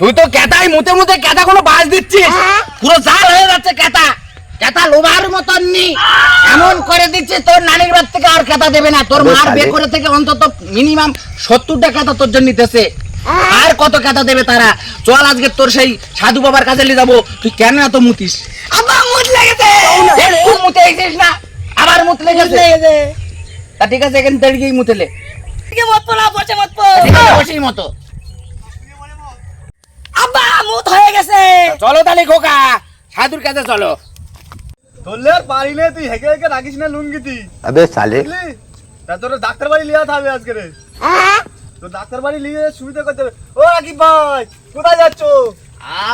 তুই তো কেতাই মুতে মুতে কেতা কোনো বাজ দিচ্ছিস পুরো জাল হয়ে যাচ্ছে কেতা কেতা লোভার মতন নি। এমন করে দিচ্ছে তোর নানির বাড়ি থেকে আর কেতা দেবে না। তোর মার বে করে থেকে অন্তত মিনিমাম সত্তরটা কেতা তোর জন্য নিতেছে। আর কত কেতা দেবে তারা? চল আজকে তোর সেই সাধু বাবার কাছে নিয়ে যাব। তুই কেন এত মুতিস? আব্বা মুত লেগেছে! একটু মুতে এসেছিস না? আবার মুত লেগেছে? তা ঠিক আছে এখানে দাঁড়িয়েই মুতেলে ঠিক মত না বসে মত বসেই মতো। মামুত হয়ে গেছে। চলো তাহলে খোকা সাধুর কাছে চলো। ধরলে আর পারি না তুই রাখিস না আবে সালে তোর ডাক্তার বাড়ি লিয়া থাকবে আজকে রে। হ্যাঁ? ডাক্তার বাড়ি সুবিধা করতে ও ভাই কোথায় যাচ্ছ?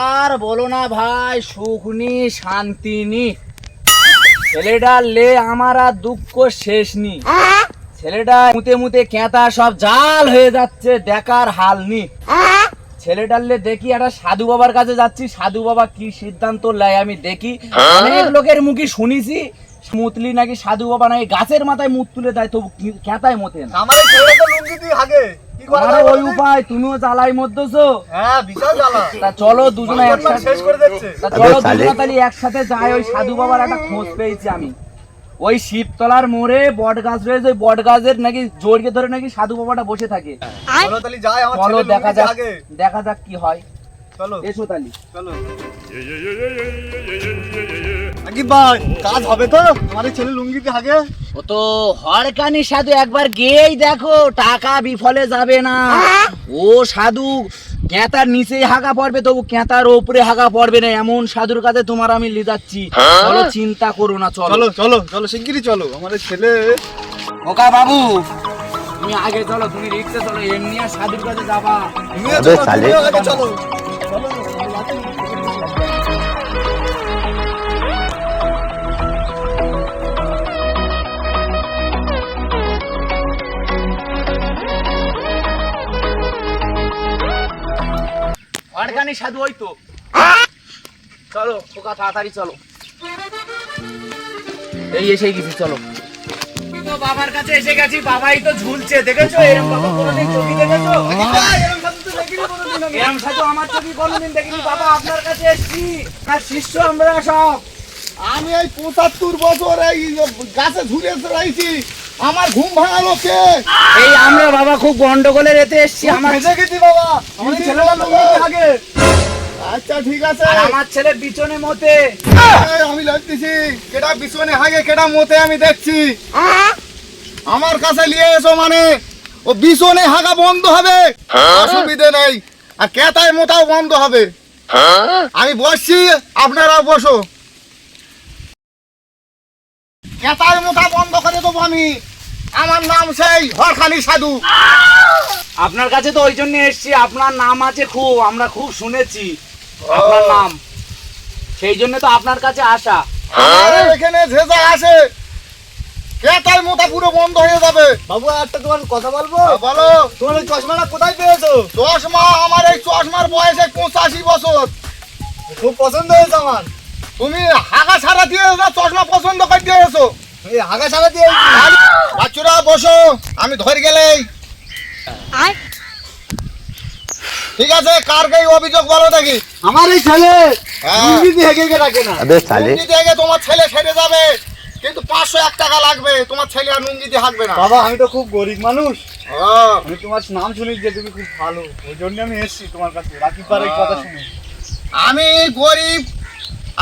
আর বলো না ভাই সুখ নি শান্তি নি। ছেলেটা লে আমার আর দুঃখ শেষ নি। হ্যাঁ? ছেলেটা মুতে মুতে কেঁতা সব জাল হয়ে যাচ্ছে দেখার হাল নি। হ্যাঁ? ছেলেটার লে দেখি একটা সাধু বাবার কাছে যাচ্ছি সাধু বাবা কি সিদ্ধান্ত নেয় আমি দেখি। অনেক লোকের মুখে শুনিছি মুতলি নাকি সাধু বাবা নাকি গাছের মাথায় মুত তুলে দেয় তবু কি- কেঁতায় মতে না আমার ছেলেটা তো হাগে ওই উপায় তুমিও জ্বালাই মধ্যছো হ্যাঁ বিশাল জ্বালা। তা চলো দুজনে জীবন একসাথে শেষ করে দিচ্ছে। তা চলো দুজনে তাহলে একসাথে যাই ওই সাধু বাবার একটা খোঁজ পেয়েছি আমি। ওই শিবতলার মোড়ে বট গাছ রয়েছে ওই বট গাছের নাকি জোরকে ধরে নাকি সাধু বাবাটা বসে থাকে। চলো ছেলে দেখা যাক দেখা যাক কি হয়। চলো এসো তালি চলো রাকিব ভাই কাজ হবে তো আমার ছেলে লুঙ্গিতি ও তো হরকানি সাধু একবার গিয়েই দেখো টাকা বিফলে যাবে না ও সাধু কেঁতার নিচেই হাগা পড়বে তবু কেঁতার ওপরে হাগা পড়বে না এমন সাধুর কাছে তোমার আমি লি যাচ্ছি চলো চিন্তা করো না চলো চলো চলো চলো শিগগিরই চলো আমার এই ছেলে ওকা বাবু তুমি আগে চলো তুমি রিক্সে চলো এমনি আর সাধুর কাছে যাবা আবে চলো, চলো চলো সাধু ওই তো। চলো ওকা তাড়াতাড়ি চলো। এই এসে গেছি চলো। তো বাবার কাছে এসে গেছি বাবাই তো ঝুলছে দেখেছ? এরকম বাবা কোনোদিন চোখে দেখেছ? এরম সাধু আমার চোখে কোনোদিন দেখিনি। বাবা আপনার কাছে এসেছি। আর শিষ্য আমরা সব। আমি এই পঁচাত্তর বছর এই গাছে ঝুলে রয়েছি আমার ঘুম ভাঙালো কে? এই আমরা বাবা খুব গন্ডগোলের এতে এসেছি। আমার গেছি বাবা আমার ছেলেটা লুঙ্গিতে থাকে। আচ্ছা ঠিক আছে। আমার ছেলে পিছনে মতে। আমি লাগতেছি কেটা পিছনে হাগে কেটা মতে আমি দেখছি। আমার কাছে নিয়ে এসো মানে ও বিছনে হাগা বন্ধ হবে। অসুবিধে নেই। আর কেতায় মোটাও বন্ধ হবে? আমি বসছি আপনারা বসো। কেতায় মোটা বন্ধ করে দেবো আমি? আমার নাম সেই হরখানি সাধু। আপনার কাছে তো ওই জন্য এসেছি আপনার নাম আছে খুব আমরা খুব শুনেছি আপনার নাম। সেই জন্য তো আপনার কাছে আসা। আমাদের এখানে ঝেঁঝা আছে এটাই মোটা পুরো বন্ধ হয়ে যাবে। বাবু একটা তোমার কথা বলব? হ্যাঁ, বলো। তোমার ওই চশমাটা কোথায় পেয়েছ? চশমা আমার এই চশমার বয়সে পঁচাশি বছর। খুব পছন্দ হয়েছে আমার। তুমি হাগা দিয়ে চশমা পছন্দ করে দিয়েছ হাগা দিয়ে বাচ্চুরা বসো। আমি ধরে গেলেই। ঠিক আছে কার কে অভিযোগ বলো দেখি। আমার এই ছেলে হ্যাঁ। তোমার ছেলে ছেড়ে যাবে। কিন্তু পাঁচশো এক টাকা লাগবে তোমার ছেলে আর লুঙ্গি দিয়ে হাঁকবে না। বাবা আমি তো খুব গরিব মানুষ। আমি তোমার নাম শুনি যে তুমি খুব ভালো। ওই জন্য আমি এসেছি তোমার কাছে। রাকিব পারে কথা শুনে। আমি গরিব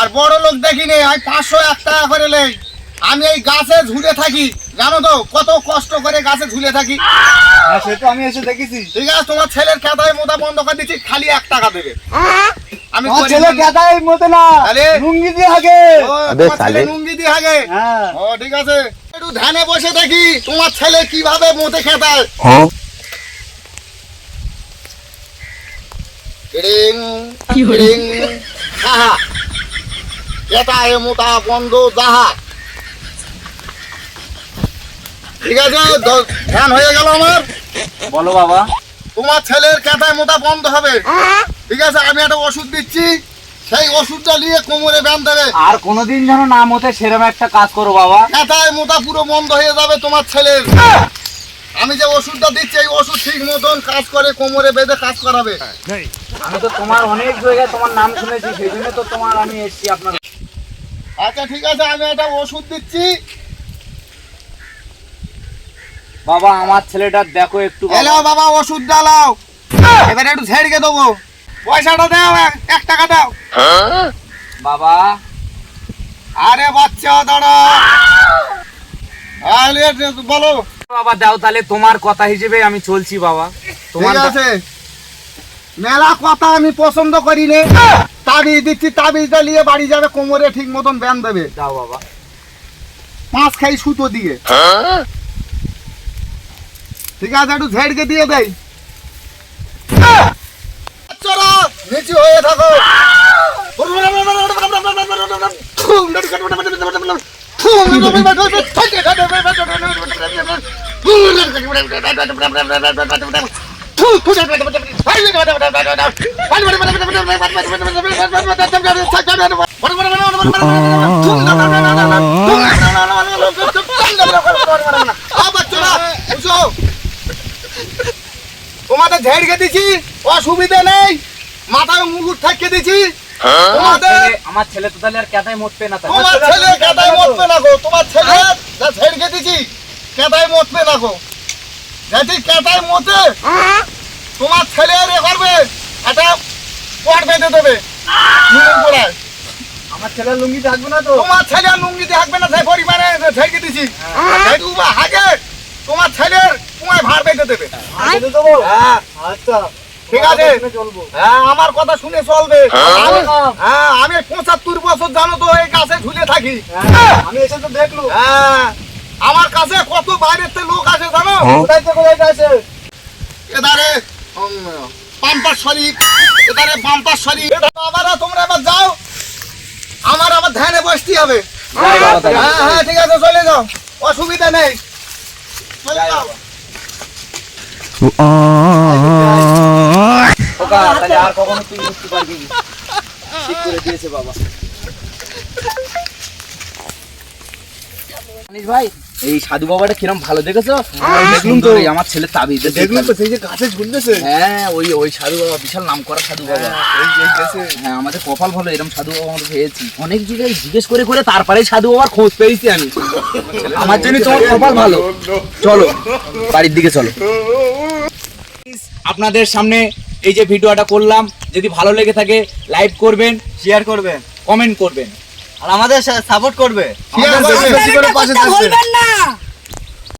আর বড় লোক দেখিনি আমি পাঁচশো এক টাকা করে নেই। আমি এই গাছে ঝুলে থাকি জানো তো কত কষ্ট করে গাছে ঝুলে থাকি। হ্যাঁ সে তো আমি এসে দেখেছি। ঠিক আছে তোমার ছেলের খেতায় মোটা বন্ধ করে দিচ্ছি খালি এক টাকা দেবে। আমি ছেলে মানুষ। মতো না লুঙ্গি দিয়ে হাগে। ও, আবে তোমার ছেলে লুঙ্গি দিয়ে আগে হ্যাঁ। ও ঠিক আছে। একটু ধ্যানে বসে দেখি তোমার ছেলে কীভাবে মোতে খেতায় हाँ রিং রিং হাহা খেতায় মোটা বন্ধ যাহা। ঠিক আছে ধ্যান হয়ে গেল আমার। বলো বাবা। তোমার ছেলের কেতায় মোটা বন্ধ হবে। ঠিক আছে আমি একটা ওষুধ দিচ্ছি। সেই ওষুধটা নিয়ে কোমরে ব্যায়াম দেবে। আর কোনোদিন যেন না মতে সেরকম একটা কাজ করো বাবা। কেতায় মোটা পুরো বন্ধ হয়ে যাবে তোমার ছেলের। আমি যে ওষুধটা দিচ্ছি এই ওষুধ ঠিক মতন কাজ করে কোমরে বেঁধে কাজ করাবে। আমি তো তোমার অনেক জায়গায় তোমার নাম শুনেছি সেই জন্য তো তোমার আমি এসেছি আপনার আচ্ছা ঠিক আছে আমি একটা ওষুধ দিচ্ছি। বাবা আমার ছেলেটা দেখো একটু। এলাও বাবা ওষুধ ডালাও এবারে একটু ঝেড়কে দেবো। পয়সাটা দাও এক- টাকা দাও। বাবা। আরে বাচ্চা দাঁড়া। আরে বলো। বাবা দাও তাহলে তোমার কথা হিসেবে আমি চলছি বাবা। তোমার আছে। মেলা কথা আমি পছন্দ করি নে। তাবিজ দিচ্ছি তাবিজটা নিয়ে বাড়ি যাবে কোমরে ঠিক মতন ব্যান দেবে। দাও বাবা। পাঁচ খাই সুতো দিয়ে। ঠিক আছে একটু ঝেড়কে দিয়ে দেই। চলো ঝেড়কে দিছি অসুবিধা নেই। মাথায় মুকুট থাকিয়ে দিছি আমার ছেলে- তো তাহলে আর কেতাই মরবে না তোমার ছেলে কেদায় মতবে না গো। তোমার ছেলে যা ঝেড়কে দিছি কেদায় মতবে না গো। যদি কেদায় মতে তোমার ছেলে রে করবে একটা পট বেঁধে দেবে। আমার ছেলে লুঙ্গি থাকবে না তো। তোমার ছেলে আর লুঙ্গি থাকবে না সেই পরিমাণে ঝেড়কে দিছি হাগে। তোমার বেঁধে দেবে। বেঁধে হ্যাঁ আচ্ছা। ঠিক আছে। হ্যাঁ আমার কথা শুনে চলবে। হ্যাঁ। আমি পঁচাত্তর বছর জানো তো এই গাছে ঝুলে থাকি। আমি এসে তো দেখলু হ্যাঁ আমার কাছে কত বাইরের থেকে লোক আসে জানো? কোথায় কোথায় আছে? এদারে পাম্পার শরীফ এদারে পাম্পার শরীফ বাবারা তোমরা এবার যাও। আমার আবার ধ্যানে বসতে হবে। হ্যাঁ হ্যাঁ ঠিক আছে চলে যাও। অসুবিধা নেই। চলে যাও। আর কখনো তুই বুঝতে পারবি ঠিক করে দিয়েছে বাবা ভাই এই সাধু বাবাটা কিরম ভালো দেখেছ? দেখলুম তো আমার ছেলে তাবিজ দেখলুম তো সেই যে গাছে ঝুলতেছে হ্যাঁ ওই ওই সাধু বাবা বিশাল নাম করা সাধু বাবা। হ্যাঁ আমাদের কপাল ভালো এরকম সাধু বাবা আমরা পেয়েছি। অনেক জায়গায় জিজ্ঞেস করে করে তারপরে সাধু বাবার খোঁজ পেয়েছি আমি। আমার জন্য তোমার কপাল ভালো। চলো বাড়ির দিকে চলো। আপনাদের সামনে এই যে ভিডিওটা করলাম যদি ভালো লেগে থাকে লাইক করবেন শেয়ার করবেন কমেন্ট করবেন। আর আমাদের সাপোর্ট করবে। না।